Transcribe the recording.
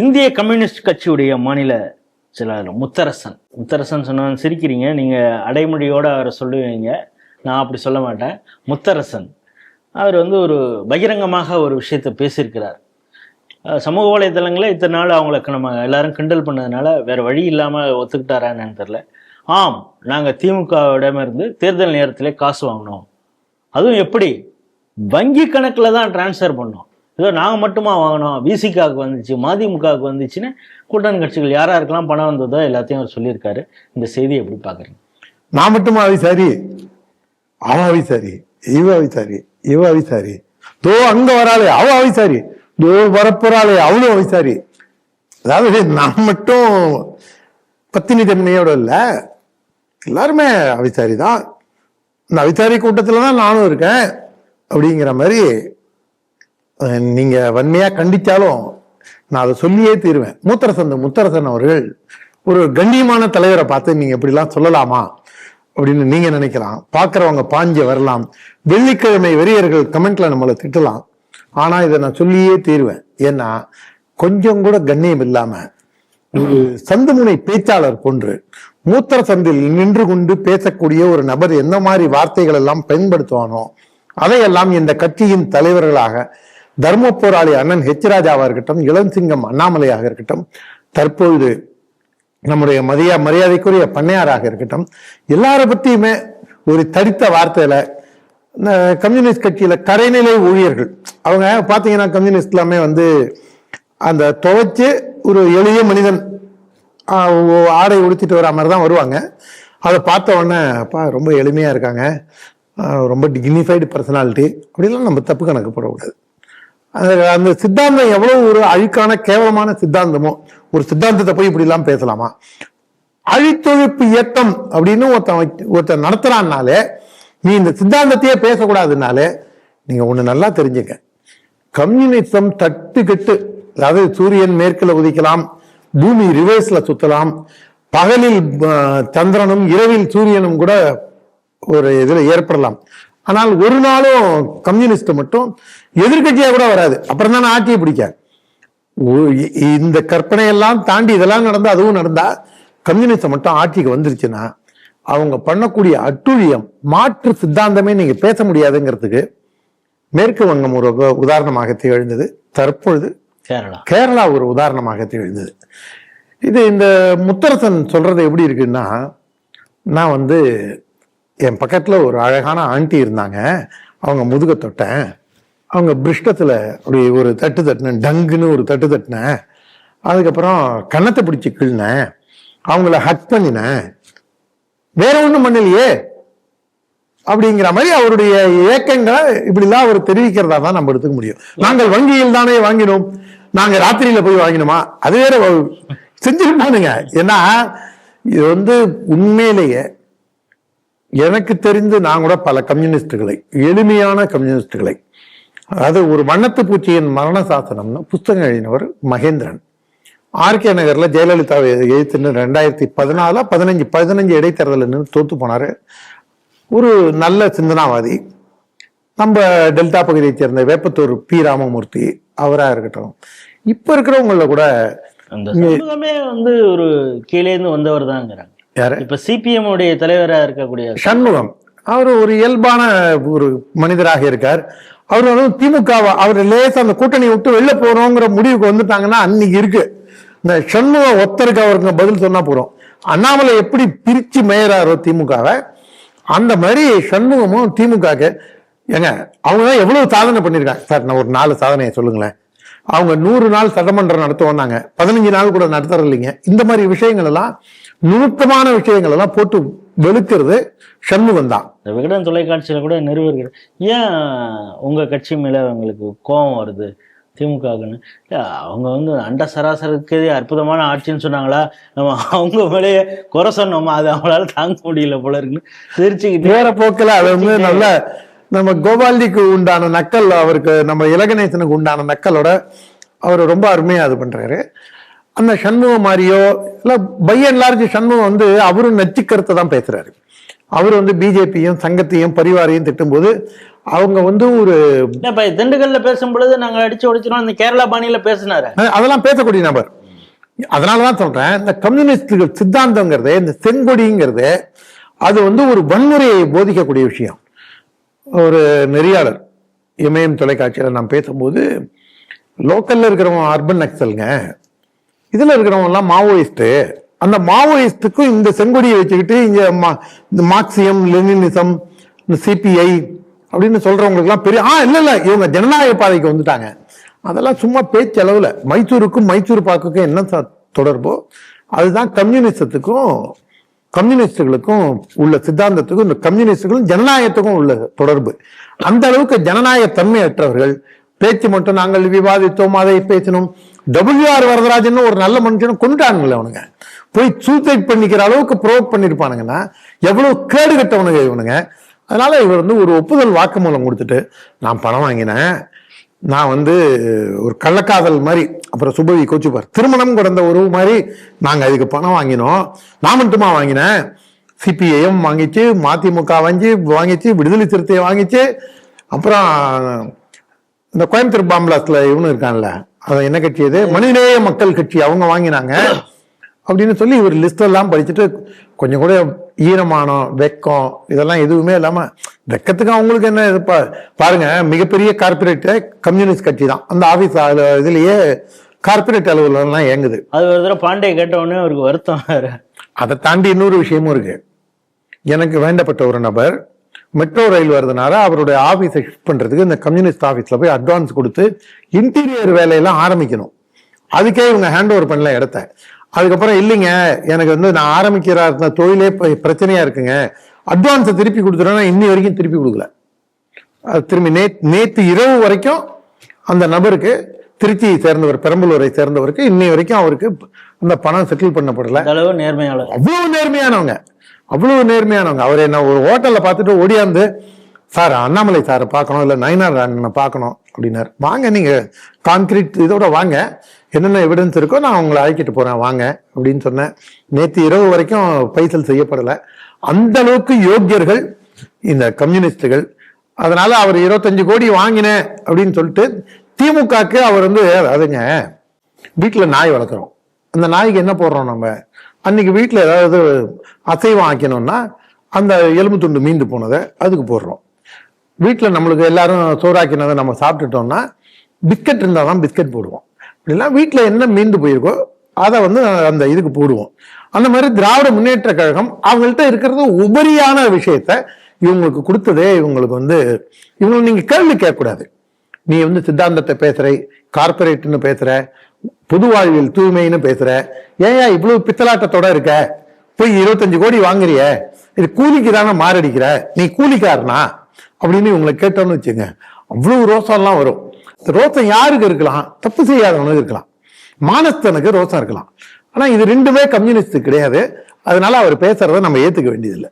இந்திய கம்யூனிஸ்ட் கட்சியுடைய மாநில செயலாளர் முத்தரசன். முத்தரசன் சொன்ன சிரிக்கிறீங்க நீங்க அடைமொழியோட அவரை சொல்லுவீங்க. நான் அப்படி சொல்ல மாட்டேன். முத்தரசன் அவர் வந்து ஒரு பகிரங்கமாக ஒரு விஷயத்தை பேசியிருக்கிறார். சமூக வலைதளங்களில் இத்தனை நாள் அவங்களுக்கு நம்ம எல்லாரும் கிண்டல் பண்ணதுனால வேற வழி இல்லாமல் ஒத்துக்கிட்டாரா என்னன்னு தெரில ஆம் நாங்கள் திமுகவிடமிருந்து தேர்தல் நேரத்திலே காசு வாங்கினோம். அதுவும் எப்படி? வங்கி கணக்கில் தான் டிரான்ஸ்ஃபர் பண்ணோம். ஏதோ நாங்கள் மட்டுமா வாங்கினோம்? விசிகாவுக்கு வந்துச்சு மதிமுகவுக்கு வந்துச்சுன்னு கூட்டணி கட்சிகள் யார் இருக்கலாம் பணம் வந்ததோ எல்லாத்தையும் அவர் சொல்லியிருக்காரு. இந்த செய்தியை எப்படி பார்க்குறீங்க? நான் மட்டுமா அவிசாரி அவன் அவிசாரி இவ அவிசாரி இவ அவிசாரி தோ அங்க வராளே அவ அவிசாரி தோ வரப்போறாளே அவளும் அவிசாரி அதாவது நான் மட்டும் பத்தினி தன்மையோட இல்லை. எல்லாருமே அவிசாரி தான். இந்த அவிசாரி கூட்டத்தில் தான் நானும் இருக்கேன் அப்படிங்கிற மாதிரி நீங்க வன்மையா கண்டிச்சாலும் நான் அதை சொல்லியே தீருவேன். மூத்தரசன் முத்தரசன் அவர்கள் ஒரு கண்ணியமான தலைவரை பார்த்து நீங்க இப்படிலாம் சொல்லலாமா அப்படின்னு நீங்க நினைக்கலாம். பாக்குறவங்க பாஞ்ச வரலாம். வெள்ளிக்கிழமை வெறியர்கள் கமெண்ட்ல நம்மளை திட்டலாம். ஆனா இதை நான் சொல்லியே தீருவேன். ஏன்னா கொஞ்சம் கூட கண்ணியம் இல்லாம ஒரு சந்துமுனை பேச்சாளர் போன்று மூத்தர சந்தில் நின்று கொண்டு பேசக்கூடிய ஒரு நபர் எந்த மாதிரி வார்த்தைகள் எல்லாம் பயன்படுத்துவானோ அதையெல்லாம் இந்த கட்சியின் தலைவர்களாக தர்ம போராளி அண்ணன் ஹெச் ராஜாவாக இருக்கட்டும் இளஞ்சிங்கம் அண்ணாமலையாக இருக்கட்டும் தற்பொழுது நம்முடைய மதிய மரியாதைக்குரிய பண்ணையாராக இருக்கட்டும் எல்லாரை பற்றியுமே ஒரு தடித்த வார்த்தையில இந்த கம்யூனிஸ்ட் கட்சியில கரைநிலை ஊழியர்கள். அவங்க பார்த்தீங்கன்னா கம்யூனிஸ்ட் எல்லாமே வந்து அந்த துவைச்சு ஒரு எளிய மனிதன் ஆடை உடுத்திட்டு வரா மாதிரி தான் வருவாங்க. அதை பார்த்த உடனே அப்பா ரொம்ப எளிமையா இருக்காங்க. ரொம்ப டிக்னிஃபைடு பர்சனாலிட்டி அப்படிலாம் நம்ம தப்பு கணக்கு போடக்கூடாது. அந்த அந்த சித்தாந்தம் எவ்வளவு ஒரு அழுக்கான கேவலமான சித்தாந்தமோ ஒரு சித்தாந்தத்தை போய் இப்படி எல்லாம் பேசலாமா? அழித்தொழிப்பு இயக்கம் அப்படின்னு ஒருத்தன் ஒருத்தன் நடத்துறான்னாலே நீ இந்த சித்தாந்தத்தையே பேசக்கூடாதுனாலே நீங்க ஒண்ணு நல்லா தெரிஞ்சுக்க கம்யூனிசம் தட்டு கெட்டு அதாவது சூரியன் மேற்கில் உதிக்கலாம் பூமி ரிவர்ஸ்ல சுத்தலாம் பகலில் சந்திரனும் இரவில் சூரியனும் கூட ஒரு இதுல ஏற்படலாம். ஆனால் ஒரு நாளும் கம்யூனிஸ்ட் மட்டும் எதிர்க்கட்சியா கூட வராது. அப்புறம் தானே ஆட்சியை பிடிக்க. ஓ- இ- இந்த கற்பனையெல்லாம் தாண்டி இதெல்லாம் நடந்தா அதுவும் நடந்தா கம்யூனிஸ்ட் மட்டும் ஆட்சிக்கு வந்துருச்சுன்னா அவங்க பண்ணக்கூடிய அட்டுழியம் மாற்று சித்தாந்தமே நீங்க பேச முடியாதுங்கிறதுக்கு மேற்கு வங்கம் ஒரு உத- உதாரணமாக திகழ்ந்தது தற்பொழுது கேரளா. கேரளா ஒரு உதாரணமாக திகழ்ந்தது இது இந்த முத்தரசன் சொல்றது எப்படி இருக்குன்னா நான் வந்து என் பக்கத்தில் ஒரு அழகான ஆண்டி இருந்தாங்க. அவங்க முதுக தொட்டேன். அவங்க பிருஷ்டத்தில் அப்படி ஒரு தட்டு தட்டினேன். டங்குன்னு ஒரு தட்டு தட்டினேன். அதுக்கப்புறம் கன்னத்தை பிடிச்சி கிள்னேன் அவங்கள ஹக் பண்ணினேன். வேற ஒன்றும் பண்ணலையே? அப்படிங்கிற மாதிரி அவருடைய ஏக்கங்களை இப்படிலாம் அவர் தெரிவிக்கிறதா தான் நம்ம எடுத்துக்க முடியும். நாங்கள் வங்கியில் தானே வாங்கினோம். நாங்கள் ராத்திரியில போய் வாங்கினோமா? அது வேற வ- செஞ்சிருப்பானுங்க ஏன்னா இது வந்து உண்மையிலேயே எனக்கு தெரிந்து நான் கூட பல கம்யூனிஸ்டுகளை எளிமையான கம்யூனிஸ்டுகளை. அதாவது ஒரு வண்ணத்து பூச்சியின் மரண சாசனம்னு புஸ்தகம் எழுதினவர் மகேந்திரன். ஆர்கே நகர்ல ஜெயலலிதாவை எழுத்துன்னு ரெண்டாயிரத்தி பதினாலு பதினஞ்சு பதினஞ்சு இடைத்தேர்தல் நின்று தோத்து போனாரு. ஒரு நல்ல சிந்தனாவாதி. நம்ம டெல்டா பகுதியைச் சேர்ந்த வேப்பத்தூர் பி. ராமமூர்த்தி அவரா இருக்கட்டும். இப்ப இருக்கிறவங்கள கூட அந்த வந்து ஒரு கீழே இருந்து வந்தவர் தாங்கிறாங்க யாரு? இப்ப சிபிஎம் உடைய தலைவரா இருக்கக்கூடிய சண்முகம். அவர் ஒரு இயல்பான ஒரு மனிதராக இருக்கார். அவர் வந்து திமுக வ- அவர் லேசா அந்த கூட்டணி விட்டு வெளில போறோங்கிற முடிவுக்கு வந்துட்டாங்கன்னா அன்னைக்கு இருக்கு. இந்த சண்முகம் ஒத்தருக்கு அவருக்கு பதில் சொன்னா போறோம். அண்ணாமலை எப்படி பிரிச்சு மேயறாரோ திமுகவை அந்த மாதிரி சண்முகமும் திமுகக்கு ஏங்க அவங்க தான் எவ்வளவு சாதனை பண்ணியிருக்காங்க சார் நான் ஒரு நாலு சாதனையை சொல்லுங்களேன். அவங்க நூறு நாள் சட்டமன்றம் நடத்துவோம்னாங்க பதினஞ்சு நாள் கூட நடத்துறது இல்லைங்க இந்த மாதிரி விஷயங்கள் எல்லாம் நுணுக்கமான விஷயங்கள் எல்லாம் போட்டு வெளுக்கிறது சண்முகம் தான் விகடன் தொலைக்காட்சியில கூட நிறுவர்கள் ஏன் உங்க கட்சி மேல அவங்களுக்கு கோபம் வருது? இல்ல, அவங்க வந்து அண்ட சராசரிக்கு அற்புதமான ஆட்சின்னு சொன்னாங்களா? நம்ம அவங்க மேலேயே குறை சொன்னோமா? அது அவங்களால தாங்க முடியல போல இருக்குன்னு சிரிச்சுக்கிட்டு வேற போக்கில் அது வந்து நல்ல நம்ம கோபால்ஜிக்கு உண்டான நக்கல் அவருக்கு நம்ம இலகணேசனுக்கு உண்டான நக்கலோட அவர் ரொம்ப அருமையா இது பண்றாரு. அந்த சண்முகம் மாதிரியோ இல்ல பை அண்ட் லார்ஜ் சண்முகம் வந்து அவரும் நச்சு கருத்தை தான் பேசுறாரு. அவர் வந்து பிஜேபியும் சங்கத்தையும் பரிவாரையும் திட்டும்போது அவங்க வந்து ஒரு இப்ப திண்டுக்கல்ல பேசும் பொழுது நாங்க அடிச்சு உடைச்சிரும் அந்த கேரளா பாணியில பேசினாரு. அதெல்லாம் பேசக்கூடிய நபர். அதனாலதான் சொல்றேன் இந்த கம்யூனிஸ்டுகள் சித்தாந்தங்கிறது இந்த செங்கொடிங்கிறது அது வந்து ஒரு வன்முறையை போதிக்கக்கூடிய விஷயம். ஒரு நெறியாளர் இமயம் தொலைக்காட்சியில் நான் பேசும்போது லோக்கல்ல இருக்கிறவங்க அர்பன் நக்சலுங்க இதுல இருக்கிறவங்க எல்லாம் அந்த மாவோயிஸ்டுக்கும் இந்த செங்கொடியை வச்சுக்கிட்டு இங்க மா- இந்த மார்க்சியம் லெனினிசம் இந்த சிபிஐ அப்படின்னு சொல்றவங்களுக்குலாம் பெரிய ஆ இல்ல இல்ல இவங்க ஜனநாயக பாதைக்கு வந்துட்டாங்க. அதெல்லாம் சும்மா பேச்சளவுல மைசூருக்கும் மைசூர் பாக்குக்கும் என்ன தொடர்போ? அதுதான் கம்யூனிசத்துக்கும் கம்யூனிஸ்டுகளுக்கும் உள்ள சித்தாந்தத்துக்கும் இந்த கம்யூனிஸ்டுகளும் ஜனநாயகத்துக்கும் உள்ள தொடர்பு. அந்த அளவுக்கு ஜனநாயக தன்மையற்றவர்கள் பேச்சு மட்டும் நாங்கள் விவாதித்தோம் அதை பேசினோம். டபிள்யூ ஆர் வரதராஜன் ஒரு நல்ல மனுஷனை கொண்டுட்டானுங்களே அவனுங்க. போய் சூசைட் பண்ணிக்கிற அளவுக்கு ப்ரோக் பண்ணியிருப்பானுங்கன்னா எவ்வளோ கேடு கட்டவனுங்க இவனுங்க. அதனால இவர் வந்து ஒரு ஒப்புதல் வாக்குமூலம் கொடுத்துட்டு நான் பணம் வாங்கினேன். நான் வந்து ஒரு கள்ளக்காதல் மாதிரி அப்புறம் சுபவி கோச்சுப்பார். திருமணம் கடந்த உறவு மாதிரி நாங்கள் அதுக்கு பணம் வாங்கினோம். நான் மட்டுமா வாங்கினேன்? சிபிஐஎம் வாங்கிச்சு மதிமுக வாங்கி வாங்கிச்சு விடுதலை சிறுத்தையை வாங்கிச்சு. அப்புறம் இந்த கோயம்புத்தூர் பாம்பிளாஸ்ல இவனு இருக்கான்ல. அது என்ன கட்சி இது? மனிதநேய மக்கள் கட்சி அவங்க வாங்கினாங்க. அப்படின்னு சொல்லி இவர் லிஸ்ட் எல்லாம் படிச்சுட்டு கொஞ்சம் கூட ஈரமானம் வெக்கம் இதெல்லாம் எதுவுமே இல்லாம வெக்கத்துக்கு அவங்களுக்கு என்ன இது? பா- பாருங்க மிகப்பெரிய கார்பரேட் கம்யூனிஸ்ட் கட்சி தான். அந்த ஆபீஸ் இதுலயே கார்பரேட் அலுவலகம்லாம் இயங்குது. அது ஒரு தடவை பாண்டிய கேட்ட உடனே அவருக்கு வருத்தம் அதை தாண்டி இன்னொரு விஷயமும் இருக்கு. எனக்கு வேண்டப்பட்ட ஒரு நபர் மெட்ரோ ரயில் வருதுனால அவருடைய ஆபீஸை ஷிஃப்ட் பண்றதுக்கு இந்த கம்யூனிஸ்ட் ஆபீஸ்ல போய் அட்வான்ஸ் கொடுத்து இன்டீரியர் வேலையெல்லாம் ஆரம்பிக்கணும். அதுக்கே இவங்க ஹேண்ட் ஓவர் பண்ணல இடத்த. அதுக்கப்புறம் இல்லைங்க எனக்கு வந்து நான் ஆரம்பிக்கிற அந்த தொழிலே இப்ப பிரச்சனையா இருக்குங்க. அட்வான்ஸை திருப்பி கொடுத்துட்டேன்னா இன்னி வரைக்கும் திருப்பி கொடுக்கல. அது திரும்பி நே நேத்து இரவு வரைக்கும் அந்த நபருக்கு திருச்சியை சேர்ந்தவர் பெரம்பலூரை சேர்ந்தவருக்கு இன்னி வரைக்கும் அவருக்கு அந்த பணம் செட்டில் பண்ணப்படல. அளவு நேர்மையாளர் அவ்வளவு நேர்மையானவங்க. அவ்வளவு நேர்மையானவங்க. அவர் என்ன ஒரு ஹோட்டலில் பார்த்துட்டு ஓடியாந்து சார் அண்ணாமலை சாரை பார்க்கணும் இல்லை நயனார் அண்ணனை பார்க்கணும் அப்படின்னாரு. வாங்க நீங்கள் கான்கிரீட் இதோட வாங்க. என்னென்ன எவிடன்ஸ் இருக்கோ நான் உங்களை அழைக்கிட்டு போகிறேன் வாங்க அப்படின்னு சொன்னேன். நேற்று இரவு வரைக்கும் பைசல் செய்யப்படலை. அந்த அளவுக்கு யோக்கியர்கள் இந்த கம்யூனிஸ்டுகள். அதனால அவர் இருபத்தஞ்சு கோடி வாங்கினேன் அப்படின்னு சொல்லிட்டு திமுகக்கு அவர் வந்து அதுங்க வீட்டில் நாய் வளர்க்குறோம். அந்த நாய்க்கு என்ன போடுறோம் நம்ம? அன்னைக்கு வீட்டில் ஏதாவது அசைவம் ஆக்கணும்னா அந்த எலும்பு துண்டு மீந்து போனதை அதுக்கு போடுறோம். வீட்டில் நம்மளுக்கு எல்லாரும் சோறாக்கினதை நம்ம சாப்பிட்டுட்டோம்னா பிஸ்கட் இருந்தால் தான் பிஸ்கட் போடுவோம். அப்படிலாம் வீட்டில் என்ன மீந்து போயிருக்கோ அதை வந்து அந்த இதுக்கு போடுவோம். அந்த மாதிரி திராவிட முன்னேற்ற கழகம் அவங்கள்ட்ட இருக்கிறது உபரியான விஷயத்த இவங்களுக்கு கொடுத்ததே இவங்களுக்கு வந்து இவங்க நீங்கள் கேள்வி கேட்கக்கூடாது. நீ வந்து சித்தாந்தத்தை பேசுகிற கார்பரேட்னு பேசுகிற பொது வாழ்வில் தூய்மைன்னு பேசுற. ஏயா இவ்வளவு பித்தலாட்டத்தோட இருக்க? போய் இருபத்தஞ்சு கோடி வாங்குறிய? இது கூலிக்கு தானே மாரடிக்கிற? நீ கூலிக்காரனா? அப்படின்னு இவங்களை கேட்டோம்னு வச்சுங்க. அவ்வளவு ரோசம்லாம் வரும். ரோசம் யாருக்கு இருக்கலாம்? தப்பு செய்யாதவனுக்கு இருக்கலாம். மானஸ்தனுக்கு ரோசம் இருக்கலாம். ஆனா இது ரெண்டுமே கம்யூனிஸ்ட் கிடையாது. அதனால அவர் பேசுறத நம்ம ஏத்துக்க வேண்டியதில்லை.